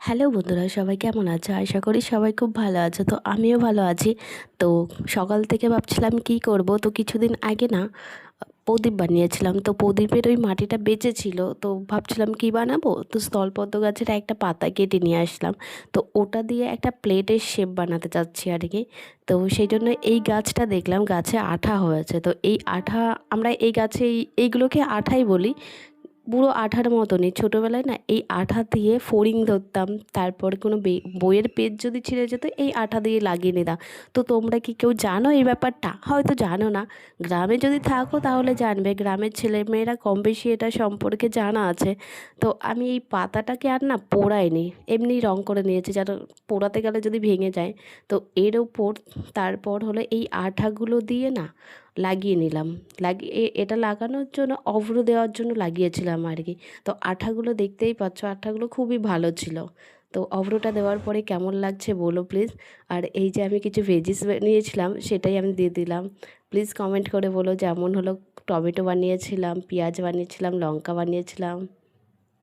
Hello বন্ধুরা, সবাই কেমন আছো? আশা করি সবাই খুব ভালো আছো, তো আমিও ভালো আছি। তো সকাল থেকে ভাবছিলাম কি করব, তো কিছুদিন আগে না প্রদীপ বানিয়েছিলাম, তো প্রদীপের ওই মাটিটা বেঁচেছিল, তো ভাবছিলাম কি বানাবো? তো স্থলপদ্ম গাছের একটা পাতা কেটে নিয়ে আসলাম, তো ওটা দিয়ে একটা প্লেটের শেপ বানাতে চাচ্ছি আর কি। তো সেই জন্য এই গাছটা দেখলাম, গাছে আঠা হয়েছে, তো এই আঠা, আমরা এই গাছে এই, এইগুলোকে আঠাই বলি পুরো আঠার মতনই। ছোটোবেলায় না এই আঠা দিয়ে ফড়িং ধরতাম, তারপর কোনো বইয়ের পেজ যদি ছিঁড়ে যেত, এই আঠা দিয়ে লাগিয়ে নিতাম। তো তোমরা কি কেউ জানো এই ব্যাপারটা? হয়তো জানো না। গ্রামে যদি থাকো তাহলে জানবে, গ্রামের ছেলেমেয়েরা কম বেশি এটা সম্পর্কে জানা আছে। তো আমি এই পাতাটাকে আর না পোড়াইনি, এমনি রং করে নিয়েছি, যেন পোড়াতে গেলে যদি ভেঙে যায়। তো এর ওপর তারপর হলো এই আঠাগুলো দিয়ে না লাগিয়ে নিলাম। লাগিয়ে এটা লাগানোর জন্য, অভ্র দেওয়ার জন্য লাগিয়েছিলাম আর কি। তো আঠাগুলো দেখতেই পাচ্ছ, আঠাগুলো খুবই ভালো ছিল। তো অভ্রটা দেওয়ার পরে কেমন লাগছে বলো প্লিজ আর এই যে আমি কিছু ভেজিস নিয়েছিলাম সেটাই আমি দিয়ে দিলাম। প্লিজ কমেন্ট করে বলো যেমন হলো, টমেটো বানিয়েছিলাম, পেঁয়াজ বানিয়েছিলাম, লঙ্কা বানিয়েছিলাম।